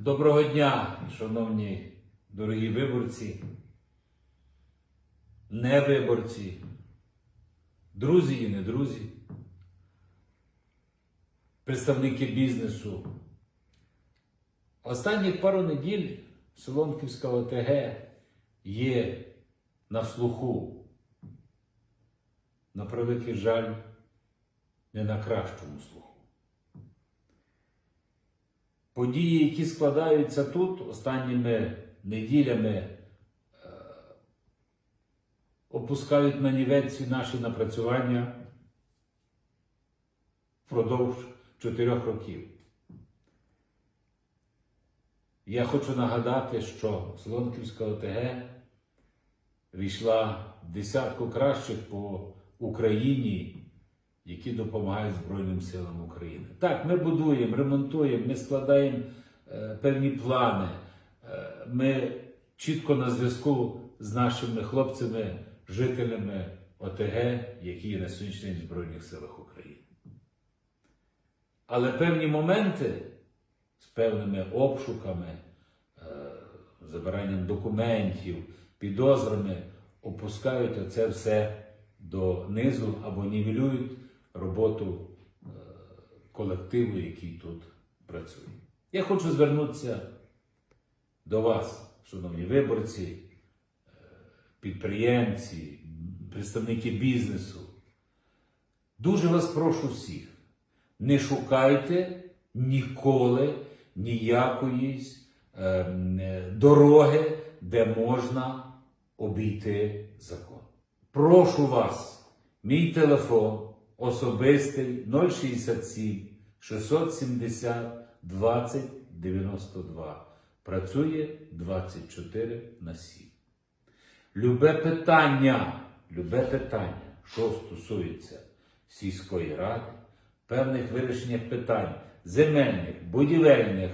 Доброго дня, шановні дорогі виборці, невиборці, друзі і не друзі, представники бізнесу. Останні пару неділь Солонківська ОТГ є на слуху, на превеликий жаль, не на кращому слуху. Події, які складаються тут останніми неділями, е, опускають на нівець наші напрацювання впродовж чотирьох років. Я хочу нагадати, що Солонківська ОТГ війшла в десятку кращих по Україні які допомагають Збройним силам України. Так, ми будуємо, ремонтуємо, ми складаємо е, певні плани. Е, ми чітко на зв'язку з нашими хлопцями, жителями ОТГ, які є на сьогоднішній в Збройних силах України. Але певні моменти з певними обшуками, е, забиранням документів, підозрами опускають оце все до низу або нівелюють роботу е, колективу, який тут працює. Я хочу звернутися до вас, шановні виборці, е, підприємці, представники бізнесу. Дуже вас прошу всіх, не шукайте ніколи ніякої е, дороги, де можна обійти закон. Прошу вас, мій телефон особистий 067 670 20 92. Працює 24 на 7. Любе питання, любе питання, що стосується сільської ради, певних вирішення питань, земельних, будівельних,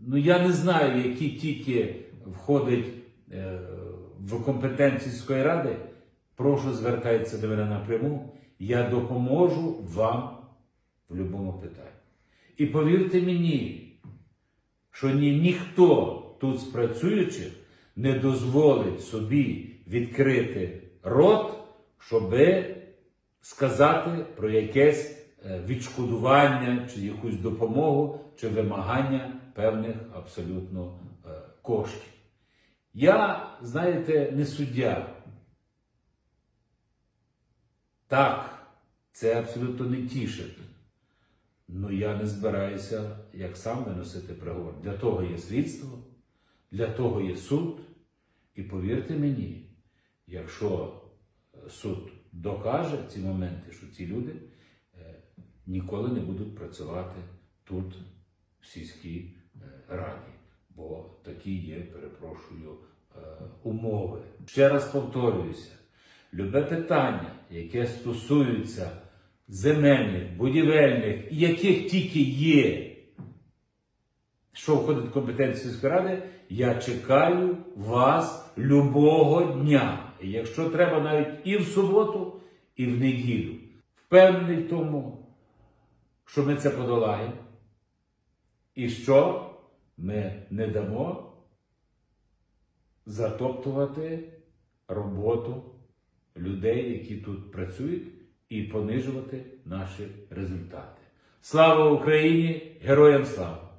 ну я не знаю, які тільки входять е, в компетенцію сільської ради, прошу звертайтеся до мене напряму. Я допоможу вам в будь-якому питанні. І повірте мені, що ні, ніхто тут з працюючих не дозволить собі відкрити рот, щоби сказати про якесь е, відшкодування, чи якусь допомогу, чи вимагання певних абсолютно е, коштів. Я, знаєте, не суддя. Так, це абсолютно не тішить. Ну я не збираюся як сам виносити приговор. Для того є слідство, для того є суд. І повірте мені, якщо суд докаже ці моменти, що ці люди е, ніколи не будуть працювати тут, в сільській е, раді, бо такі є, перепрошую, е, умови. Ще раз повторююся любе питання, яке стосується земельних, будівельних, яких тільки є, що входить в компетенцію сільської ради, я чекаю вас любого дня. І якщо треба навіть і в суботу, і в неділю. Впевнений в тому, що ми це подолаємо. І що ми не дамо затоптувати роботу людей, які тут працюють, і понижувати наші результати. Слава Україні! Героям слава!